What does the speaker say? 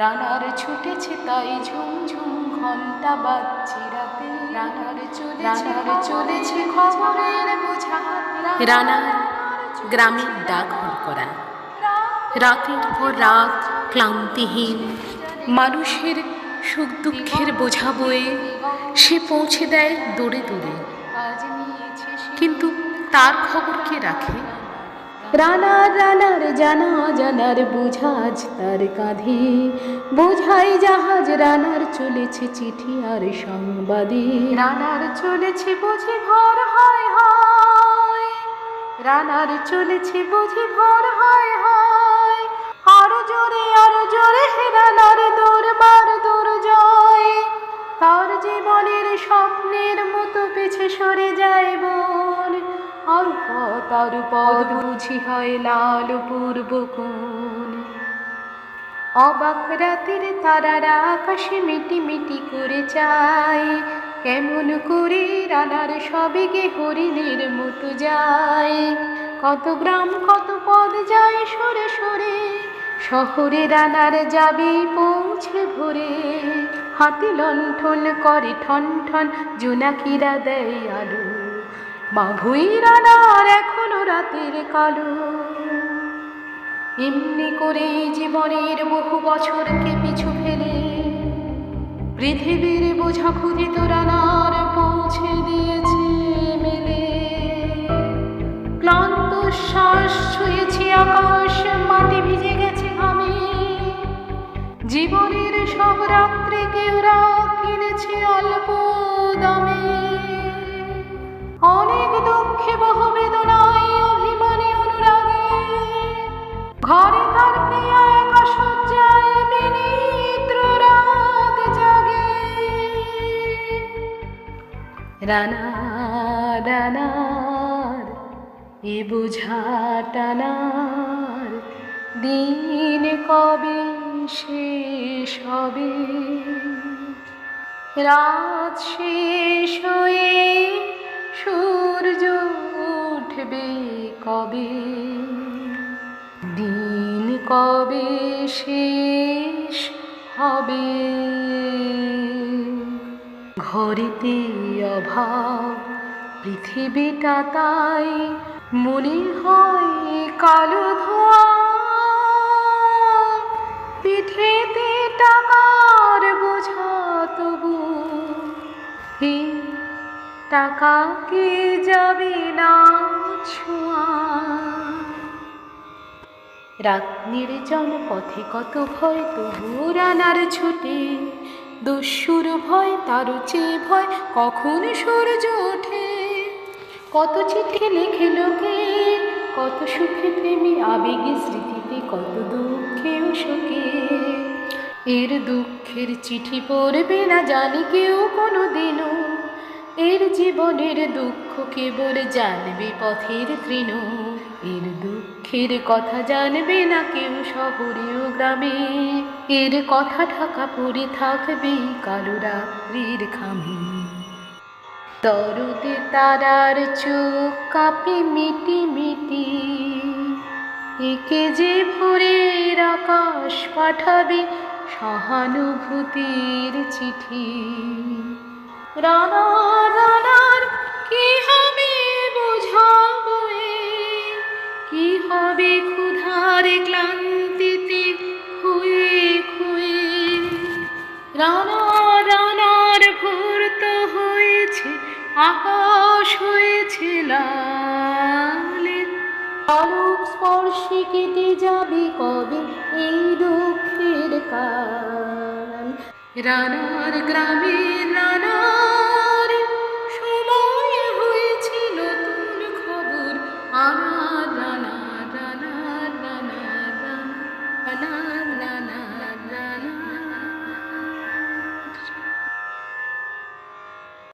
রানার ছুটেছে তাই ঝুমঝুম ঘণ্টা বাজছে রাতে। রানার চলে রানার চলেছে খবরের বোঝা। রানার গ্রামের ডাক করা। রাতের পর রাত ক্লান্তিহীন। মানুষের সুখ দুঃখের বোঝা বয়ে সে পৌঁছে দেয় দৌড়ে দৌড়ে আজ নিয়েছে কিন্তু তার খবর কে রাখে? রানার রানার জানা জানার বোঝাজ তার কাঁধে। বোঝাই জাহাজ রানার চলেছে চিঠি আর সংবাদে। রানার চলেছে বুঝি ভোর হয় হয়। রানার চলেছে বুঝি ভোর হয় হয়। আরও জোরে আরও জোরে রানার দৌড়বার দুর্জয়। তার জীবনের স্বপ্নের মতো পিছে সরে যায় আর পথ পদ বুঝি হয় লাল পূর্ব অবাক রাতের তারারা আকাশে মিটি মিটি করে চায়, কেমন করে রানার সবেগে হরিণের মতো যায়। কত গ্রাম, কত পদ যায় সরে সরে, শহরে রানার যাবে, পৌঁছে ভোরে। হাতে লণ্ঠন করে ঠন ঠন, জোনাকিরা দেয় আলো। মাভুই রানার এখনও রাতের কালো। এমনি করে জীবনের বহু বছরকে পিছু ফেলে। পৃথিবীর বোঝা ক্ষুদিত রানার বহু বেদনায় অনুরাগে। ঘরে তার প্রিয় একা রাগ। জাগে রানা রানার এ বোঝা টানার দিন কবে শেষ হবে রাত শেষ হয়ে উঠবে কবে? দিন কবে শেষ হবে? ঘরেতে অভাব, পৃথিবীটা তাই মনে হয় কালো ধোয়া। পিঠেতে টাকার বোঝা তবু টাকা টাকাকে যাবে না? রাত নির্জন, পথে কত ভয় তবু রানার ছুটে। দস্যুর ভয় তারও চেয়ে ভয়, কখন সূর্য ওঠে? কত চিঠি লেখে লোকে, কত সুখে প্রেমী আবেগে স্মৃতিতে, কত দুঃখেও শোকে। এর দুঃখের চিঠি পড়বে না জানি কেউ কোনো দিনও এর জীবনের দুঃখ কেবল জানবে পথের তৃণ। এর দুঃখের কথা জানবে না কেউ শহরে ও গ্রামে। এর কথা ঢাকা পড়ে থাকবে কালো রাত্রির খামে। তরুতে তারার চোখ কাঁপে মিটি মিটি। একে যে ভোরের আকাশ পাঠাবে সহানুভূতির চিঠি। রানা, রানার হবে বোঝাবো হবে ক্লান্তিতে খুয়ে খুয়ে? রানা, রানার হয়েছে, আকাশ হয়েছে লাল আলোক স্পর্শে কেটে যাবে কবে এই দুঃখের রানার গ্রামে রানা